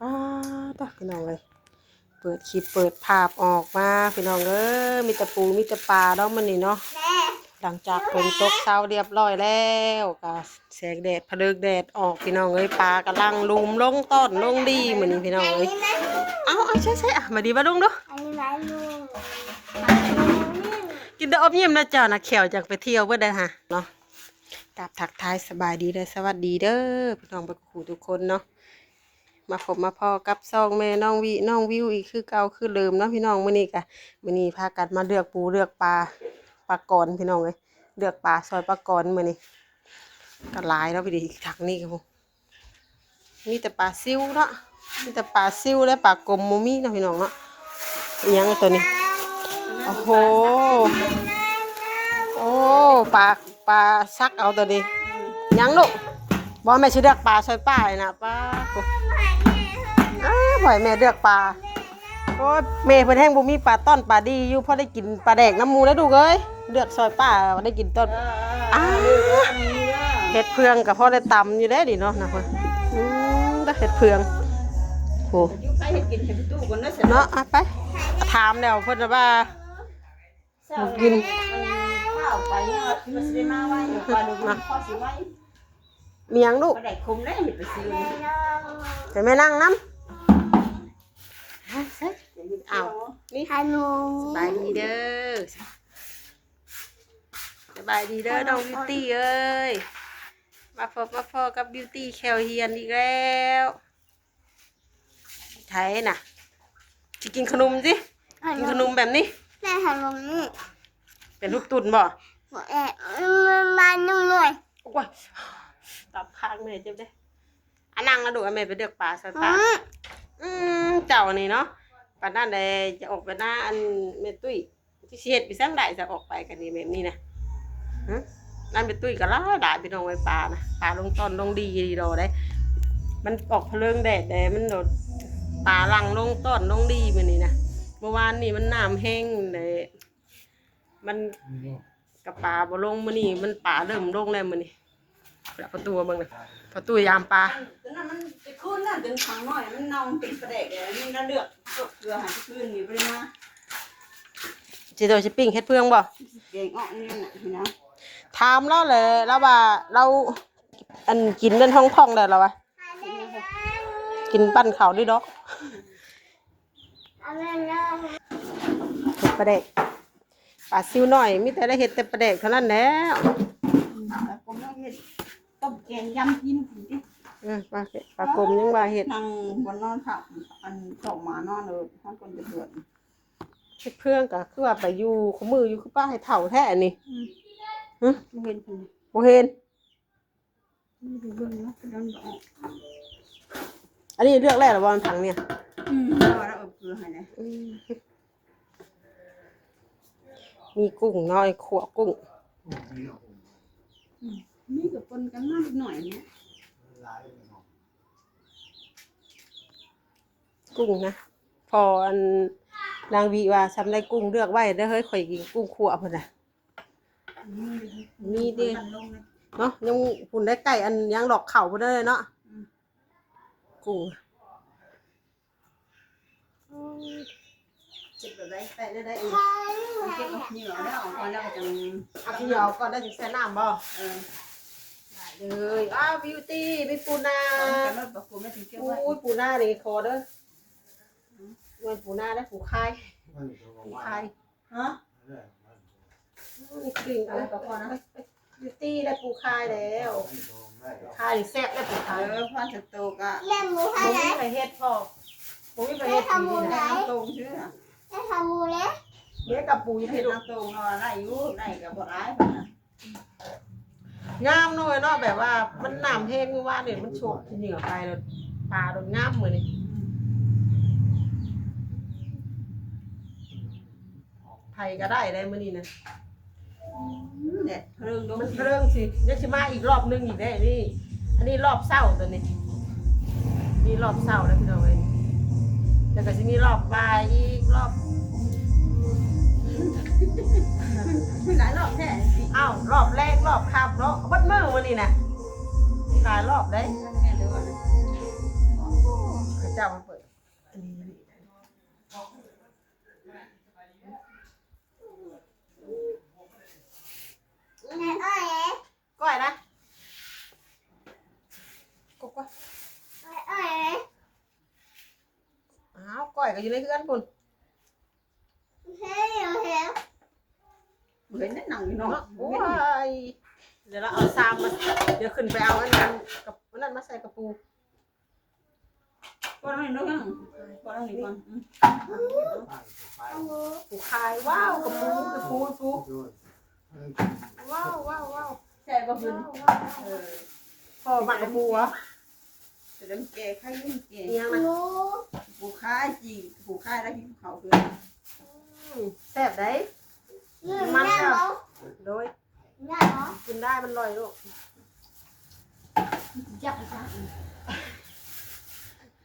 ป้าตะพี่น้องเลย เปิดคลิปเปิดภาพออกมาพี่น้องเอ้ยมีต่ปูมีต่ปลาเนาะมันนี่เนาะหลังจากฝนตกเช้าเรียบร้อยแล้วก็แสงแดดพะเลิกแดดออกพี่น้องเอ้ยปลากำลังลุมลงต้นลงดีเหมือนนี้พี่น้องเอ้ยเอาเอาใช่ใช่อะมาดีมาลงดูอันนี้ร้านลุงกินเดอบเยี่ยมนะเจ้านะแขวจากไปเที่ยวเพื่อได้ฮะเนาะกราบทักทายสบายดีเด้อสวัสดีเด้อพี่น้องไปขู่ทุกคนเนาะ มาพบมาพอกับซองแม่น้องวิน้องวิวอีกคือเก่าคือเดิมเนาะพี่น้องมื้อนี้กะมื้อนี้พากันมาเลือกปูเลือกปลาปลากรพี่น้องเลยเลือกปลาซอยปลากรมื้อนี้ก็หลายแล้วไปดิอีถังนี้ครับผมมีแต่ปลาซิวเนาะมีแต่ปลาซิวและปลากรมโมมี่เนาะพี่น้องเนาะอิหยังตัวนี้โอ้โหโอ้ปลาปลาซักเอาตัวดียังลูก บอแม่ชื่อเลือกปลาซอยป้าเลยนะป้าโอ้อ้าวปล่อยแม่เลือกปลาโอ้ยแม่เพิ่นแห้งบุมีปลาต้อนปลาดีอยู่พอได้กินปลาแดกน้ำมูแล้วดูกเอ้ยเลือกซอยป้าได้กินต้นอ้าวเห็ดเพืองกับพ่อได้ตำอยู่ได้ดิเนาะนะเพิ่นอืมได้เห็ดเพืองโอ้อยู่ใกล้เฮ็ดกินเฮ็ดตู้กันเนาะเสร็จเนาะอะไปถามแล้วเพิ่นว่ากินข้าวไปเนี่ยมันสิได้มาไมันพอสิไว้มีหยังลูกบ่ได้คุมได้เฮ็ดไปซื้อนี่แต่แม่นั่งน้ำเอานี่ฮัลโหลสบายดีเด้อสบายดีเด้อน้องบิวตี้เอ้ยมาพบมาพอกับบิวตี้แคลเฮียนอีกแล้วใช่น่ะจะกินขนมสิกินขนมแบบนี้แม่ฮัลโหลนี่เป็นรูปตุ่นบ่หัวแอบมาหนึ่งหน่อยโอ้ย ตับข้างแม่เจ็บเด้อันนั่งแล้วดูอันแม่ไปเดือกปลาใส่ปลาอืมอืมเจ้านี่เนาะปานนั้นเลยจะออกไปหน้าอันเมตุ้ยที่เสียดไปสังได้จะออกไปกันนี่แบบนี้นะฮะนั่นเมตุ้ยก็ล่าด่าพี่น้องไว้ปลานะปลาลงต้นลงดีดีดอได้ มันออกเพลิงแดดแดดมันโดดปลาลังลงต้นลงดีมันนี่นะเมื่อวานนี่มันน้ำแห้งเลยมันกับปลาบ่ลงมื้อนี้มันปลาเริ่มลงแล้วมื้อนี้ แล้วประตูเบิ่งนะประตูยามปลาตอนนั้นมันไปคืนน่ะจนขังน้อย มันเน่าเป็นประแดกเลยนี่น่าเลือกตกเกลือให้คืนนี่บ่ได้มาสิโดยสิปิ้งเฮ็ดเพื่องบ่เก่งออกนี่น่ะพี่นะถามเราเลยแล้วว่าเราอันกินเล่นท้องท้องได้แล้ววะกินปั้นเขาวด้วยดอกเอาแม่เลิกเห็ดปลาเด็กปลาซิวหน่อยมีแต่ได้เห็ดแต่ปลาเด็กเท่านั้นแล้ว ต้มแกงยำกินพุ่นติเออปลาเห็ดปลากลมยังว่าเห็ดนั่งบนนอนผักอันส่งมานอนเลยท่านคนจะเดือดเห็ดเพื่องก็คือว่าไปอยู่ขมืออยู่คือป้าให้เถ่าแท้อันนี้ฮะไม่เห็นพุ่นบ่เห็นไม่ดูเบิ่งเนาะโดนบอกอันนี้เลือกแรกหรือว่ามันพังเนี่ย อืมเอาแล้วเอาเกลือให้นะอืมมีกุ้งน้อยขวกุ้ง นี่กับปนกันมากหน่อยเนี่ยกุ้งนะ พออันนางวีว่าทำได้กุ้งเลือกไว้ได้อเฮ้ยข่อยกินกุ้งขัวพุ่นน่ะมีดิมันลงนะเนาะยังพุ่นได้ไก่อันยังดอกเข่าพุ่นได้เลยเนาะอืมกุ้งเจ็บแบบได้แต่ได้ได้เองเก็บเหนียวได้ออกก่อนแล้วก็จะเอาพี่ยาวก่อนได้ถึงแสนน้ำบ่ เออได้เลยอ้าวบิวตี้มีปูนากันแล้วบอกคุณไม่ถึงเก็บไว้อุ้ยปูนานี่คอเด้อเงินปูนาได้ปูคายปูคายฮะนี่กลิ่นอะไรก็พอนะบิวตี้ได้ปูคายแล้วคายนี่แซ่บได้ปูเอคายอพ่อจะโตกะเล่นหมูผให้มไหมมีไปเฮ็ดพ่อผมมีไปเฮ็ดปีนี้ได้นะน้ำตรงชื่อจะทำหมูเลยเลี้ยงกับปูอยังเห็เฮ็ดดน้ำตรงเนาะได้อยู่ได้กับบ่ร้ายป่ะนะ งามหน่อยเนาะแบบว่ามันน้ำแห้งเมื่อวานเนี่ยมันโฉบที่เหนือไปแล้วปลาโดนงามเหมือนนี่ไทยก็ได้ได้มื้อนี้นะเนี่ยเรื่องลงมันเรื่องสิยังสิมาอีกรอบนึงอีกได้นี่ อันนี้รอบเศร้าตัวนี้นี่รอบเศร้าแล้วพี่น้องเอ้ยแล้วก็จะมีรอบบ่ายอีกรอบมี หลายรอบแท้อ้าวรอบแรกรอบค่ำเนาะบัดมือวันนี้นะหลายรอบได้แม่เดี๋ยวก่อนนะกเจ้ามาเปิดอันนี้แม่อ้ยเอ๊ะก้อยนะกบก้อยเอ๊ะอ้าวก้อยก็อยู่ในเฮือนพุ่นเฮ้ยเฮ้ย เห็นนั่นหนังอยู่เนาะเนาะโอ้ยเดี๋ยวเราเอาซามมาเดี๋ยวขึ้นไปเอาอันนั้นกับอันนั้นมาใส่กระปูก็ต้องเห็นด้วยกันก็ต้องเห็นก่อนปูคายว้าวกระปูกระปูกระปูว้าวว้าวว้าวใช่ก็คือเออพอหมักกระปูเหรอจะได้แก่ไข่ยิ่งแก่เอียงนะหมูผูค่ายจีผูค่ายแล้วที่เขาคืออืมแซ่บได้นี่ มันได้เหรอโดยได้เหรอกินได้มันลอยลูกจับจับ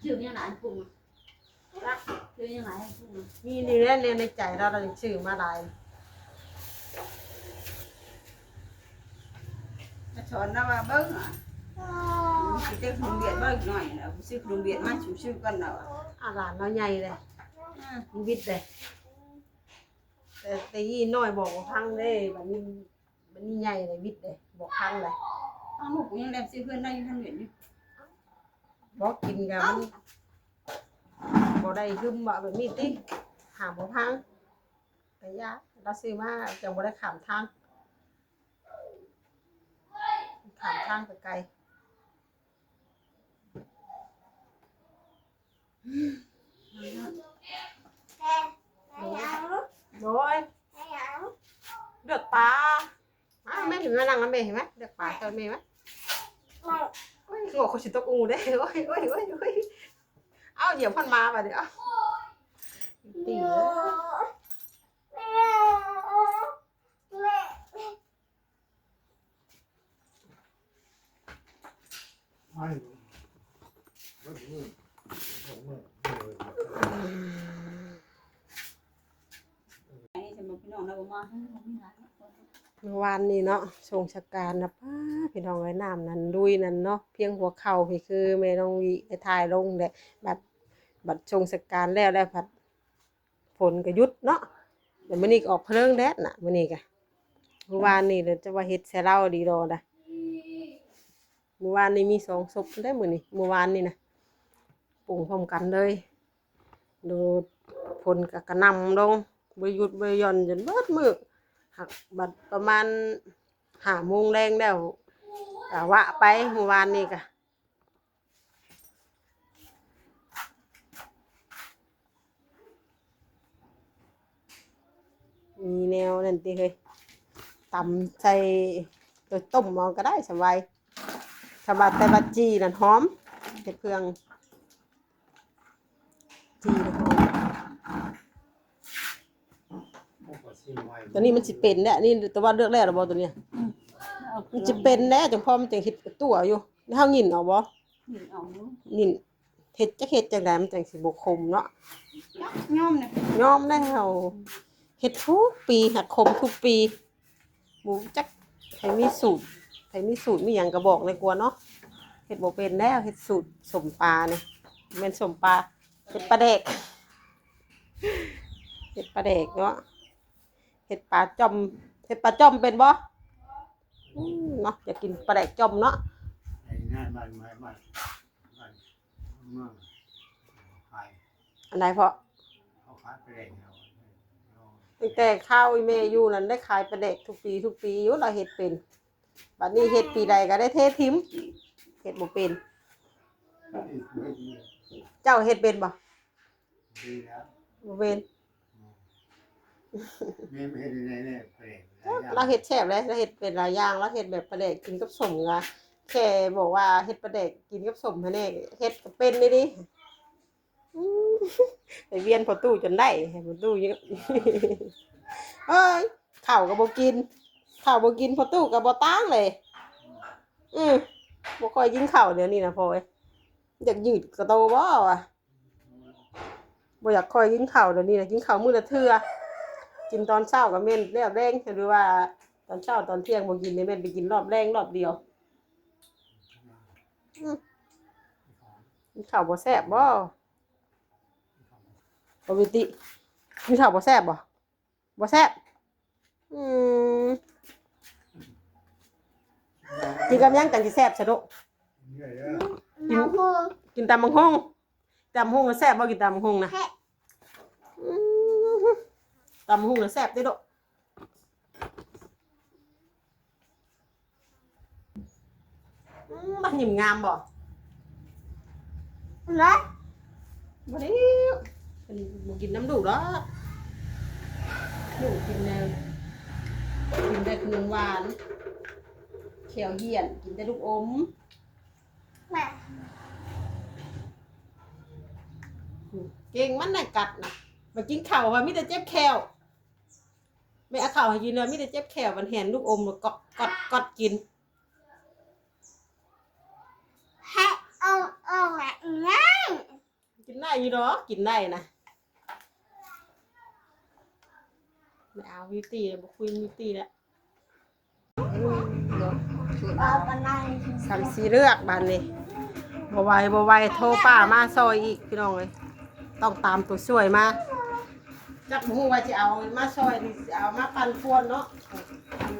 ชื่อยังไงปุ่มชื่อยังไงปุ่มมีนี่แหละเรียนในใจเราเราจะชื่อมาหลายจะสอนนะว่าเบิ้งอะอ๋อสิเจ้าขนมเบียดเบิ้งหน่อยนะซื้อขนมเบียดมาชิวชื่อกันเนาะอาหลานเราใหญ่เลยมันวิทย์เลย แต่แต่ยี่น้อยบอกว่าพังเด้บัดนี้บัดนี้ใหญ่เลยวิทย์เลยบอกพังเลยอ้าวลูกกูยังแลบซื้อเพื่อนได้ยังทำเบียดอยู่บอกกินกันมันบ่ได้หึมบ่แบบนี้ติหาบ่พังแต่ยาเราซื้อมาจังบ่ได้ขามทางขามทางไปไกลแต่แต่ยัง โดยแต่ยังเลือกปลาอ้าวแม่เห็นแม่นั่งแล้วแม่เห็นไหมเลือกปลาเจอแม่ไหมไม่โอ้ยหัวคนชิตกอูได้โอ้ยโอ้ยโอ้ยโอ้ยเอาเหยียบพันมาไปเดี๋ยวเอาตีหมู เลย แม่แม่ อั นนี้จะมาพี่น้องเราบ่มาเมื่อวานนี้เนาะชงชะการนะป้าพี่น้องไอ้น้ำนั่นลุยนั่นเนาะเพียงหัวเข่าพี่คือแม่น้องวีไปถ่ายลงแหละบัดบัดชงชะการแล้วแล้วพัดฝนก็หยุดเนาะเดี๋ยวมื้อนี้ก็ออกเพลิงแดดน่ะมื้อนี้ก็เมื่อวานนี้เดี๋ยวจะว่าเฮ็ดแซ่เล่าดีรอดะเมื่อวานนี้มีสองศพได้มื้อนี้เมื่อวานนี้นะปรุงพร้อมกันเลย ดูฝนก็กระนำลง บ่หยุดบ่หย่อนจนเบิดมือหักบัดประมาณหาโมงแรงแล้วกะวะไปเมื่อวานนี้กะมีแนวนั่นติเฮ้ยตำใส่ตัวต้มเอาก็ได้สบายสบายแต่บัดจีนั่นหอมเห็ดเพืองจีนหอม ตัวนี้มันสิเป็นแน่นี่แต่ว่าเลือกแล้วหรอบ่ตัวเนี้ยมันจะเป็นแน่จังพอมันจังเฮ็ดกับตัวอยู่เฮายินเอาบ่นี่เอาเนาะยินเฮ็ดจักเฮ็ดจังไดมันจังสิบ่คมเนาะย่อมเนี่ยยอมแล้วเฮ็ดทุกปีหักคมทุกปีหมูจักให้มีสูตรให้มีสูตรมีหยังก็บอกเลยกลัวเนาะเฮ็ดบ่เป็นแล้วเฮ็ดสูตรสมปลาเนี่ยแม่นสมปลาเฮ็ดปลาแดกเฮ็ดปลาแดกเนาะ เฮ็ดปลาจอมเฮ็ดปลาจอมเป็นบ่อืมเนาะอยากกินปลาแดกจอมเนาะไอ้ง่ายมันไม่ไม่ไม่เมือขายอันไหนเพราะเขาขายไปเองเอาตั้งแต่ข้าวอีเมอยู่นั้นได้ขายปลาแดกทุกปีทุกปีอยู่เราเฮ็ดเป็นบัดนี้เฮ็ดปีใดก็ได้เททิมเฮ็ดบ่เป็น เจ้าเฮ็ดเป็นบ่ดีแล้ว บ่เป็น นี่ไม่เห็นในเนี่ยเปลี่ยนเราเฮ็ดแซ่บเลยเราเฮ็ดเป็นหลายอย่างเราเฮ็ดแบบปลาแดกกินกับสมกะแค่บอกว่าเฮ็ดปลาแดกกินกับสมหั่นแน่เฮ็ดก็เป็นนี่ดิอืมไปเวียนพอตู้จนได้ให้พอตู้เยอะเอ้ยข้าวก็บ่กินข้าวบ่กินพอตู้ก็บ่ตั้งเลย อือบ่ค่อยกินข้าวเดี๋ยวนี้นะพ่อเอ้ยอยากยืดกระโตบ่วะบ่อยากค่อยกินข้าวเดี๋ยวนี้นะกินข้าวมื้อละเทื่อ กินตอนเช้ากับเม่นเรียบแรงหรือว่าตอนเช้าตอนเที่ยงบ่กินในเม่นไปกินรอบแรงรอบเดียวกินข้าวบ่แซ่บบ่ปกติมีข้าวบ่แซ่บบ่บ่แซ่บอืมกินกับหยังกันสิแซ่บซะโดะเนี่ยเด้อน้ำพุกินตำบักหุ่งตำบักหุ่งแล้วแซ่บบ่กินตำบักหุ่งนะแค่อืม ตำบักหุ่งแล้วแซ่บเด้อโดะอืมมันหิมงามบ่นะบ่ได้อันนี้บ่กินน้ำดูดหรอกหนูกินแนวกินแต่ขนมหวานเขียวเหี่ยน กินแต่ลูกอมแม่เก่งมันน่ะกัดน่ะมากินข้าวว่ามีแต่เจ็บแขว ไม่เอาข้าวให้กินเลยมีแต่เจ็บแขวมันแหนลูกอมแล้วกอดกอดกอดกินแค่เอาเอาแบบนั้นกินได้อยู่ดอกกินได้นะไม่เอาวิวตี้เลยบอกคุยวิวตี้แล้วเอาไปไหนสามสีเลือกบานนี้บไหวบไหวโทรป้ามาซอยอีกพี่น้องเลยต้องตามตัวช่วยมา จักหูว่าจะเอามาซอยนี่สิเอามาปันพวนเนาะ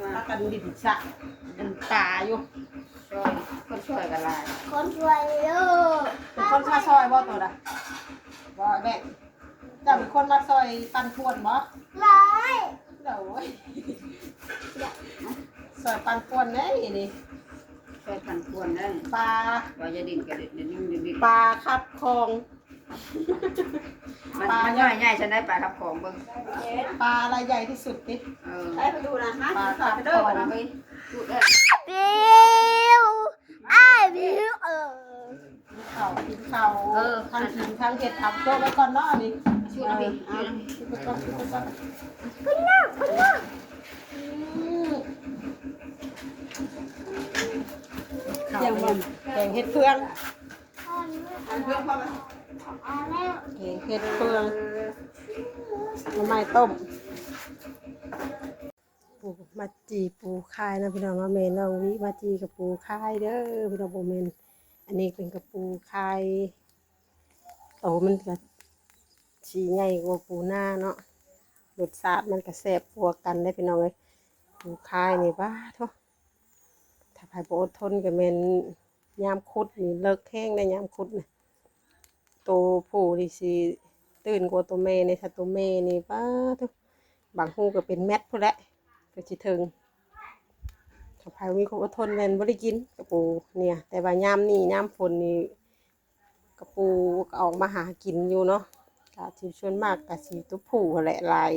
มากันดินสะเป็นป่าอยู่ช่วยคนช่วยกันหลายคนช่วยลูกเป็นคนมาซอยบ่ตัวใดบ่แบ่งเจะเป็นคนมาซอยปันพวนบ่ร้อยเดี๋ยวโอ้ยซอยปันพวนแน่นี่ช่วยพันควรได้ปลาว่าจะดินกับดินยังดินดินปลาคับคลอง มันมันย่อยง่ายฉันได้ปลาทับของเบิ่งปลาอะไรใหญ่ที่สุดนี่เออให้ไปดูนะฮะปลาทับเด้อมาเฮ้ยพูดเด้อบิวไอ้บิวเออเขากินเขาทางกินทางเห็ดทำโต๊ะไว้ก่อนเนาะนี่ชุดนะพี่เอาชุดนะพี่ชุดไปก่อนชุดไปก่อนคุณน้าคุณน้าอืมข้าวมันแกงเห็ดเฟืองอันเพื่อนพ่อมา เห็ดเฟืองหน่อไม้ต้ม ปูมาจีปูคายนะพี่น้องว่าเมนน้องวิมาจีกับปูคายเด้อพี่น้องโบเมนอันนี้เป็นกับปูคายโตมันก็ชีใหญ่กว่าปูหน้าเนาะรสชาติมันก็แซ่บกว่ากันได้พี่น้องเลยปูคายนี่บ้าทุกถ้าใครบ่อดทนก็เมนยามคุดนี่เลิกแห้งได้ยามคุดนะ ตัวผู้นี่สิตื่นกว่าตัวแม่ในถ้าตัวแม่นี่บ้าทุกบางหูก็เป็นแมทพู้นแหละก็สิถึงถ้าใครมีความอดทนแม่นบ่ได้กินกระปูเนี่ย แต่ว่ายามนี่ยามฝนนี่กระปูก็ออกมาหากินอยู่เนาะกะสิชวนมากกะสิตัวผู้แหละลาย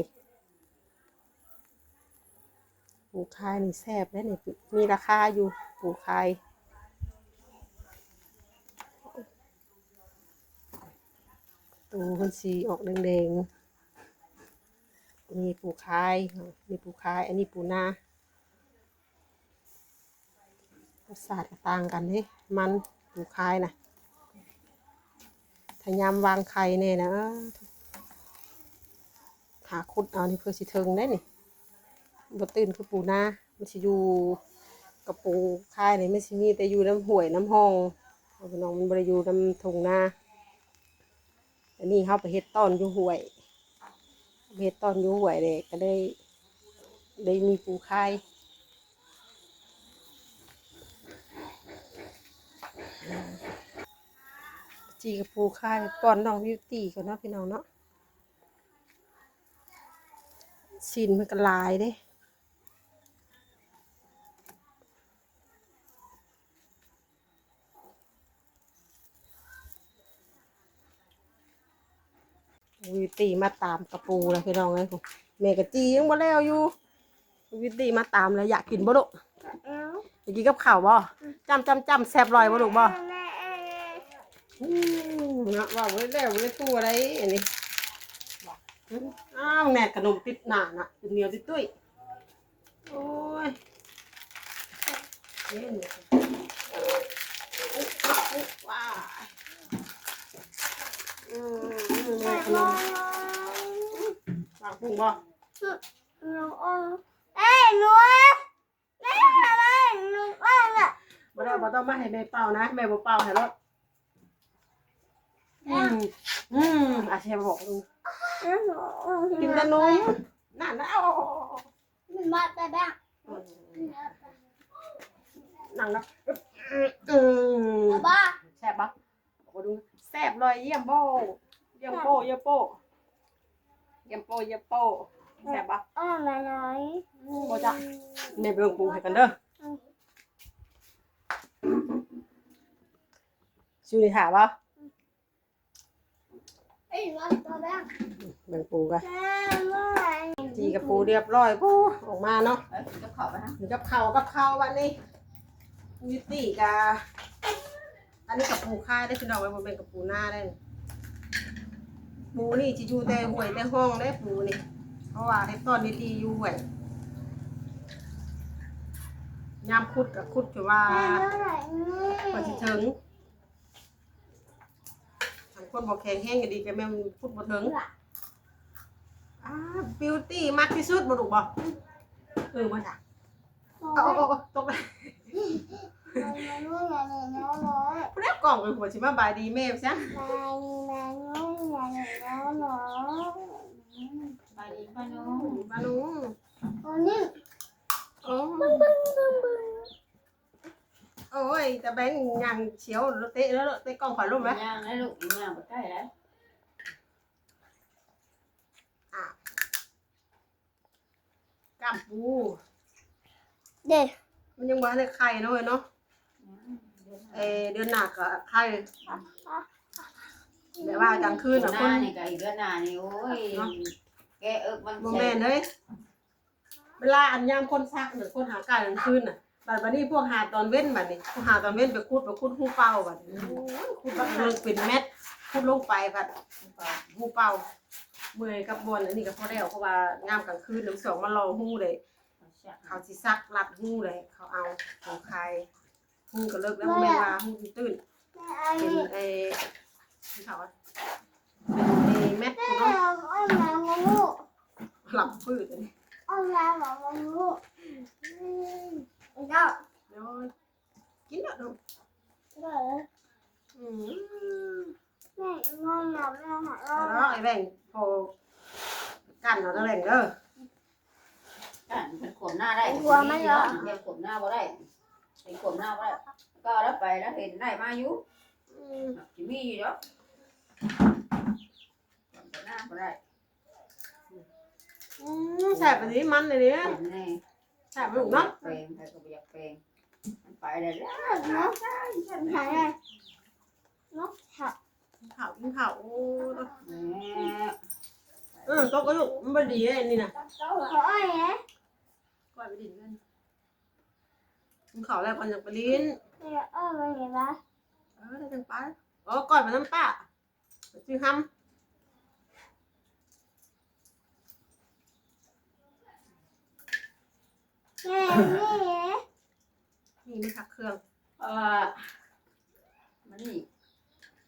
ปูคายนี่แซ่บแล้วนี่มีราคาอยู่ปูคาย ตูมันสีออกแดงๆมีปูคายมีปูคาย อันนี้ปูนารสาทต่างกันเด้มันปูคายนะถ้ายำวางไข่เนี่ยนะหาคุดเอานี่เพื่อสิเทิงได้นี่บตื่นคือปูนามันสิอยู่กับปูคายเนี่มันสิมีแต่อยู่น้ำห้วยน้ำห้องน้องมันบ่ได้อยู่น้ำทงนา อันนี้เขาไปเฮ็ดต้อนอยู่ห้วยเฮ็ดต้อนอยู่ห้วยเลยก็ได้ได้มีปูคายจีกับปูค่ายป้อนน้องวิวตี้ก่อนเนาะพี่น้องเนาะชินมันก็ลายเด้ ตี้มาตามกระปูแล้วพี่น้องเลยผมแม่กะจียังบ่แล้วอยู่วิวตี้มาตามแล้วอยากกินบ่ลูกเอาอยากกินกับข้าวบ่จำจำจำแซ่บลอยบ่ลูกบ่แม่อืมเนาะว่าไว้แล้วไว้ตัวอะไรอันนี้อืมอ้าวแม่ขนมติดหนาน่ะติดเหนียวติดตุ้ยโอ้ยเล่นเนี่ยอุ๊ยอุ๊ยว้ายอืมแม่ขนม วางพุงบ่หนูเอาเอ้ยหนูแม่ทำไมหนูเอาอะบ่ได้บ่ต้องมาให้แม่เป่านะแม่บ่เป่าให้รถอืมอืมอาเชฟบอกลุงเกินแต่นมนั่นนะเอามันมาแต่แบบนั่งนะอืมบ้าแซ่บปะโอ้ดูแซ่บเลยเยี่ยมโบเยี่ยมโบเยี่ยมโบเยี่ยมโบเยี่ยมโบแซ่บปะเออมาหน่อยโบจ้ะเนยไปลงปรุงให้กันเด้อชูนี่ถามปะไอ้มาแต่แบบเบิ่งปูกันแม่เมื่อไหร่จีกับปูเรียบร้อยปูออกมาเนาะเอ้ยจะเข้าไปฮะถึงกับเขาวกับเขาววันนี้วิตีกาอันนี้กับปูค่ายได้คือดอกไว้บนเป็นกับปูหน้าได้นี่ ปูนี่จะอยู่แต่ห่วยแต่ห้องได้ปูนี่ เพราะว่าให้ตอนนี้ดีอยู่ห่วยยามคุดกับคุดคือว่าแม่อจะถึงทางคนบอกแข็งแห้งก็ดีแต่แม่มันคุดบ่ถึงอ่าบิวตี้มากที่สุดบ่ถูกบ่เออบ่จ้ะเอาเอาเอาเอาตกเลย มาเมื่อไหร่น้องน้อยผู้เล่นกล่องเป็นหัวชิมาบายดีแม่ซะมามาเมื่อไหร่น้องน้อยไปดีป้าน้องมาลุงวันนี้โอ้บึ้งบึ้งบึ้งบึ้งโอ้ยแต่แบงค์ยังเฉียวเตะแล้วเตะกล่องขวาลุ่มไหมย่างแล้วลูกย่างไปใกล้แล้วกล้ามปูเด็กมันยังว่าในไข่เนาะเว้ยเนาะ เออเดือนหนักอะไข่แบบว่ากลางคืนหอะน้าคนนี่กับอีกเดือนหน้านี่โอ้ยแกเอิกมันโมเมนเฮ้ยเวลาอันยามคนซักหรือคนหากายกลางคืนน่ะบัดบัดนี้พวกหาตอนเว้นบัดนี้พวกหาตอนเว้นไปคุดไปคุดหูเป่าบัดนี้โอ้ยคุดบัดเลิกเป็นเม็ดคุดลงไปบัดหูเป่าเมื่อยกับบนอันนี้ก็พอแล้วเพราะว่างามกลางคืนน้ำสองมารอหูเลย เขาสิซักรัดหูเลย เขาเอาของใคร หูก็เลิกแล้วแม่ว่าหูตื่นแม่ไอ้เป็นนี่ไอ้ที่เขาว่าเป็นไอ้แม็ดแม่เนาะเอามามาลูกหลับพืชอันนี้เอามามามาลูกเจ้าเดี๋ยวกินแล้วดูเด้ออืมแม่งอนหลับแม่หาแล้วไอ้แบ่งพอกันเอาแล้วแบ่งเด้อ กันเป็นขมหน้าได้เดี๋ยวขมหน้าบ่ได้ เป็นขมหน้าบ่ได้ก็แล้วไปแล้วเห็นได้มาอยู่อืมจิมีอยู่เนาะหน้าบ่ได้อืมแสบไปนี้มันเลยเนี่ยเป็นแน่แสบไปลูกเนาะแปลงใครก็บ่อยากแปลงมันไปได้แล้วเนาะฉันหายเลยเนาะค่ะกินข้าวกินข้าวโอ้ยแหมเออตกก็ลูกมันบ่ดีเลยอันนี่นะขอไอ้เนี่ยก่อยไปดินกัน กินข้าวแล้วก่อนอยากไปลิ้นเดี๋ยวเออมาเห็นปะเออได้จังไปอ๋อก่อยไปน้ำป้าไปซื้อห้แม่นี่ำนี่ไม่ทักเครื่อง เออมันนี่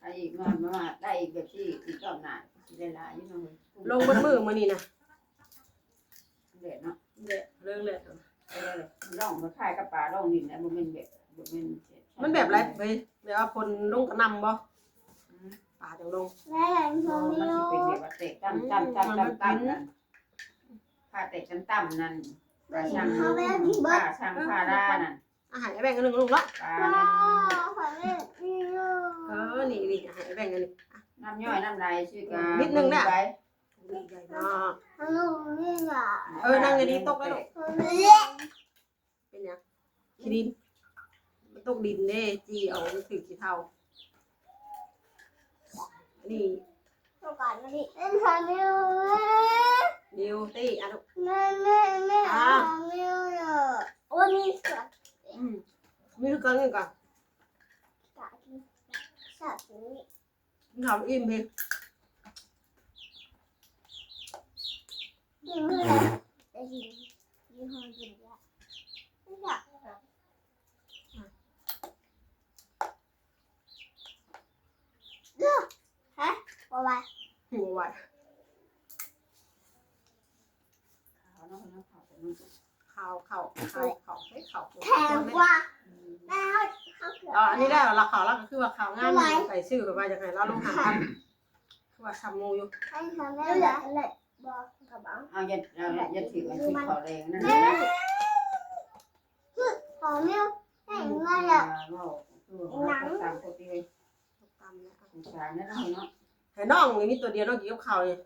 ไอ้อีกมามาได้อีกแบบที่อีกรอบหน้าสิได้หลายอยู่เนาะลงบนมือมานี่นะเด็ดเนาะเด็ดเรื่องเลยไป เลยร่องมาคายกับปลาร่องดินนะบ่แม่นแบบบ่แม่นมันแบบไรไปแบบว่าพลลงกระนำบ่ป่าจังลงแม่ยังทมันำไม่สิรู้เป็นแบบว่าเตะตั้มตั้มตั้มตั้มตั้มนั่นผ้าเตะตั้มตั้มนั่นปลาช่างผ้าช่างผ้าด้านั่นอาหารไอ้แบ่งกันหนึ่งลูกละปลาว้านั่นวขอเล่นนี่ลูกเออนี่นี่อาหารไอ้แบ่งกันนี่น้ำย่อยน้ำลายชื่อกานิดนึงน่ะ ไปใหญ่มากลูกนี่ล่ะเออนั่งดีๆตกแล้วลูกขอเล่นเป็นยังขี้ดินมันตกดินเด้จีเอาถือขี้เท่านนี้ตัวก่อนมาดิเล่นทำไม่รู้นิวตี้อะลูกแม่แม่แม่ทำไม่รู้เลยโอ้นี่สัตว์อืมมีคือกันนี่ก่อนสัตว์สัตว์นี่กินข้าวอิ่มเพีย บัวยิงยาไว้วัวไวขาวนาะเนาะขาวแต่มันข้าวขาวขาวขาวให้ข้าวแพงกว่าแล้วเขาเกือบอ๋ออันนี้ได้เราขาวเราก็คือว่าขาวง่ายไปซื้อแบบว่าจะไงเราลงหาพันว่าทำงูอยู่ให้ทำได้ละเลย บอกกับบังเอาอย่าเอาอย่าถือมันคือขอแรงนั่นแม่นะขอแม่ให้ Ừ, เงินอะตามปกติเลยตามเนี่ยสงสารนะเนาะให้น้องนี่มีตัวเดียวน้องกินกับข้าวเลย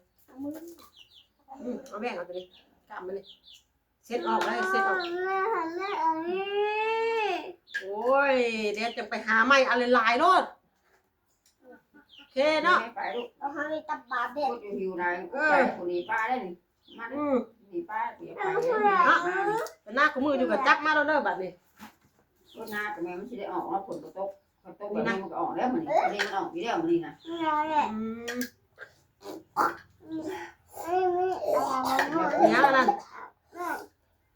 อืมเอาแบ่งเอาตัวนี้กำมันนี่เซ็ตออกเลยเซ็ตออกแม่ทำได้อันนี้โอ้ยเดี๋ยวจะไปหาไม้อะไรหลายๆโลดโอ เคเนาะไปลูกเราทำในตับบาเด็พูดดอยู่หิวไหนไปคนนี้ป้าได้นี่มาอืมหนีป้าเดี๋ยวไปแต่หน้ากูมืออยู่กับจักมาแล้วเด้อบัดนี้ก็หน้าแต่แม่มันจะได้ออกแล้วผลกระทบกระทบแบบนี้มันก็ออกแล้วมันนี่เรียนมันออกอยู่แล้วมันนี่นะไม่ได้เลยอืมไม่ไม่อะไรเนี่ยนั่น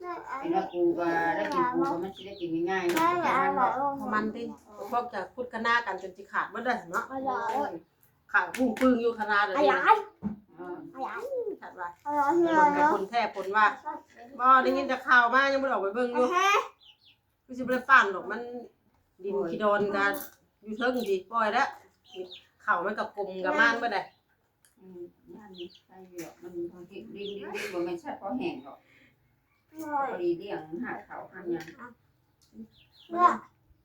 แม่แม่อันไอ้นี้ว่ากูก็ได้กินกูก็มันจะได้กินง่ายๆแม่อย่าอะมันติพวกจะพูดกันหน้ากันจนสิขาดบ่ได้เนาะอะไรขาดพุ่งปึ้งอยู่ขนาดเดี๋ยวอะไรนี้อะไรขาดว่าอะไรผลกับผลแท้ผลว่าบ่ได้ยินแต่ข่าวมายังบ่ได้ออกไปเบิ่งอยู่กูสิบ่ได้ปั่นดอกมันดินขี้ดอนกันอยู่เทิงสิปล่อยแล้วเข่ามันกับกลมกับม่านบ่ได้อืมนั่นนี่ใช่หรอกมันดินดินดินมันไม่ใช่เพราะแห้งหรอก พอดีเลี้ยงหาเขาหันยัง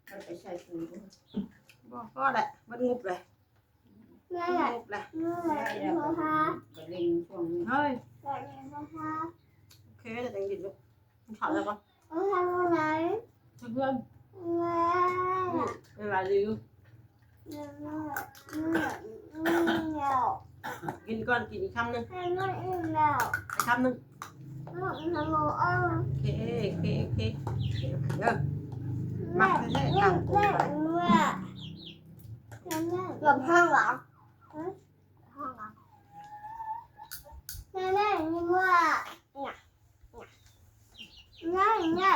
มันไปใช้ปุ๋ยบ่ก็ได้มันงุบเลยแม่มันงุบเลยแม่พ่อพาก็เล็งช่วงนี้เฮ้ยแม่พ่อพาโอเคจะแต่งดินลูกมันขาวแล้วบ่พ่อทำอะไรเพื่อนแม่ๆเวลารีวิวแม่แม่แม่แม่กินก่อนกินอีกคำหนึงแม่ไม่อิ่มแล้วอีกคำหนึง ม่ทำโอ้อ้โอเคโอเคโอเคเด้อแม่แม่แม่แม่แม่หลบห้องหลังห้องหลังแม่แม่นี่ว่าเนี่ยเนี่ยเนี่ย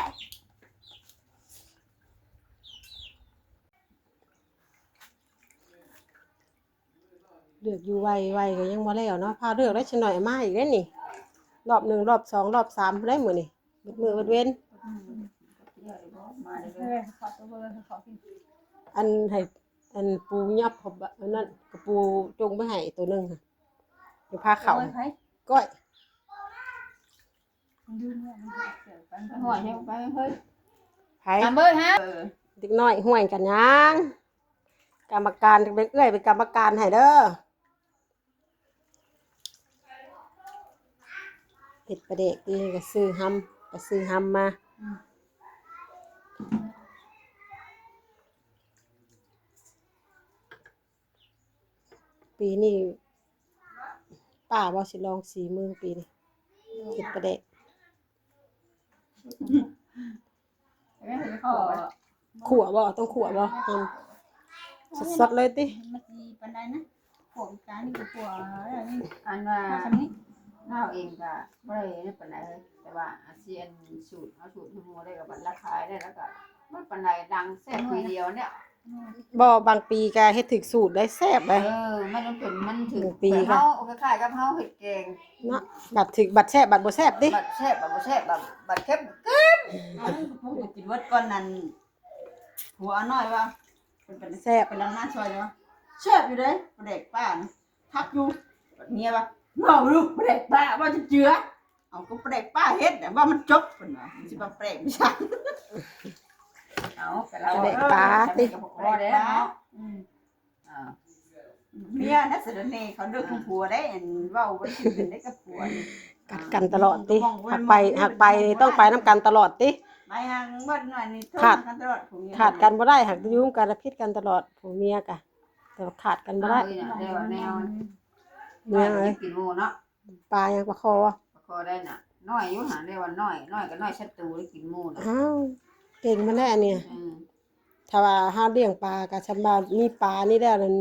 เลือกอยู่ไวๆก็ยังบ่แล้วเนาะพาเลือกได้ชหน่อยมาอีกแล้วนี่ รอบหนึ่งรอบสองรอบสามได้มื้อนี่เบิดมือเบิดเว้นมาเลยเออขอตัวเบอร์ขอพี่อันให้อันปูยับผมอันนั้นกระปูจงไปให้ตัวหนึงค่ะเดี๋ยวพาเข่าเบอร์ใครก้อยมันดูเนี่ยมันเกี่ยวกันหัวยังไปเฮ้ยไผตามเบอร์ฮะเด็กน้อยห่วยกันยังกรรมการเด็กเอ้ยเป็นกรรมการให้เด้อ เห็ดประเด็กนี่ก็ซื้อหำก็ซื้อหำมาปีนี้ป้าบ่สิลองสีมือปีนี้เห็ดประเด็กไม่เห็นขอขัวบ่ต้องขัวบ่หำสดๆเลยติมันดีปันใดนะขวบจานนี่ก็ขวบอะไรนี่อันว่า มาทำนี้ข้าวเองก็ไม่ได้นี่ปานใดเลยแต่ว่าอาเซียนสูตรเอาสูตรที่มัวได้กับบัตรราคาได้แล้วก็มันปานใดดังแซ่บทีเดียวเนี่ยบ่บางปีก็เฮ็ดถึกสูตรได้แซ่บเอเลยอมันต้องเป็นมันถึงหนึ่งปีเหมือนค่ะเฮาคล้ายๆกับเฮาเห็ดแกงเนาะบัดถึกบัดแซ่บบัดบ่แซ่บติบัดแซ่บบัดบ่แซ่บบัดบัดเข้มพวกกินวัดก่อนนั้นหัวน้อยว่าเป็นเป็นแซ่บเป็นน้ำหน้าซอยเลยวะเชื่ออยู่เลยเด็กป้านะทักอยู่เมียว่า เมาลูกเด็กป้าว่าจะเจือเอาก็เด็กป้าเฮ็ดแต่ว่ามันจบคนว่าสิมาเปรกไม่ใช่เอาแต่เราเด็กปลาติกับพอได้เนาะอืมอ่าเมียนักแสดงนี่เขาเลือกผัวได้เห็นเว่าบ่ได้เป็นได้กับผัวนี่กัดกันตลอดติหักไปหักไปต้องไปนํกันตลอดติไม่ห่างเบิดหน่อยนี่โทษขาดกันตลอดผัวเมียขาดกันบ่ได้หักอยุ่งกันและพิษกันตลอดผัวเมียกะแต่ว่าขาดกันบ่ได้เอาเนี่ยเดี๋ยวแนวเมียเอ้ยกินหมูเนาะปลายังปลาคอพอได้น่ะน้อยอยู่หาได้ว่าน้อยน้อยก็น้อยชัดตูได้กินหมูน่ะอ้าวเก่งมาแน่เนี่ยอืมถ้าว่าห้าเลี้ยงปลากะชำบามีปลานี่แล้วนั่น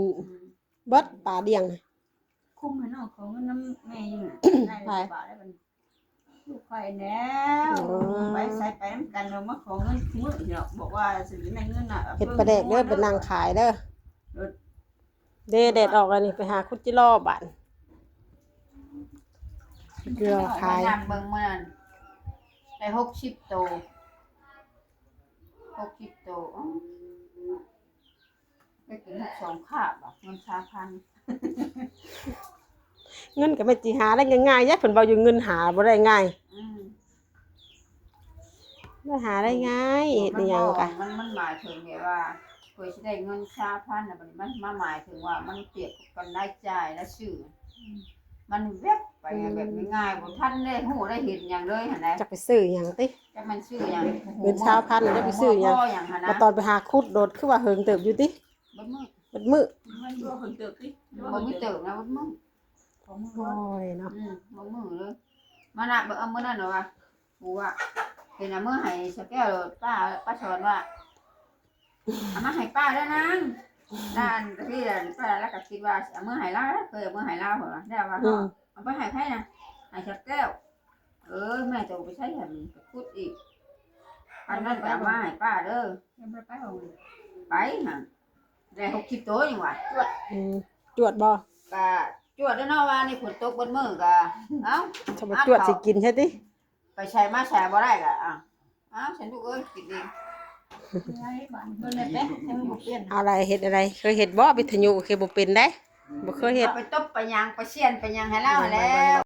เบิดปลาเลี้ยงน่ะคุ้มให้น้องของน้ำแม่อยู่น่ะได้ไปบาทได้บัดนี้ลูกไข่แล้วไปใส่ไปน้ำกันเรามาขอเงินมื้อเดียวบอกว่าสิในเงินน่ะเฮ็ดปลาแดกเด้อเป็นนางขายเด้อเด้แดดออกแล้วนี่ไปหาคุดจิรอบ้าน เกลือขายนำเบิ่งมื้อนั้นได้60โต60โตอ๋อไปกินสองคาบอะเงิน3,000เงินก็ไม่จีหาได้ง่ายๆยะเพิ่นเว้าอยู่เงินหาบ่ได้ง่ายอืมบ่หาได้ง่ายเฮ็ดอิหยังกะมันมันหมายถึงแบบว่าเคยสิได้เงินชาพันน่ะบัดนี้มันมาหมายถึงว่ามันเปรียบกับกันได้จ่ายและชื่ออ มันแวบไปแบบง่ายๆบ่ทันได้ฮู้ได้เห็นหยังเลยหั่นนะจักไปซื้อหยังติจักมันชื่อหยังเงินชาวพันธุ์น่ะจะไปซื้อหยังพ่หยังหั่นนะมาตอนไปหาคุดโดดคือว่าเฮิงเติบอยู่ติบ่มึงเบิดมื้อมันตัวคนเติบสิบ่มีเติมนะบ่มึงของมึงโอ้ยเนาะอืมบ่มึงเลยมันน่ะบ่เอามื้อนั้นเนาะว่ากูว่าเห็นน่ะมื้อให้สแก้วป้าป้าสอนว่าเอามาให้ป้าแล้วนาง ด้านที่นั่นป้าแล้วก็คิดว่าสิเอามื้อให้ลาวเคยเอามื้อให้ลาวเหรอได้ว่าอืมเอาไปให้ใครนะให้สแก้ว เออ แม่จะเอาไปใช้ให้มันไปพูดอีกอันนั้นก็เอามาให้ป้าเด้อยังบ่ได้ไปเอาเลยไปหั่นได้60ตัวยังว่าอืมจวดบ่ก็จวดแล้วเนาะว่านี่ฝนตกบนมือก็เอ้าถ้าบ่จวดสิกินใช่ติไปใช้มาใช้บ่ได้ก็อะเอ้าฉันลูกเอ้ยกินเอง อาอะไรเฮ็ดอะไร เคยเฮ็ดบ่วิทยุเคยบ่เป็นได้บ่เคยเฮ็ดเอาไปตบไปยางไปเสียนไปยางให้เล่าแล้ว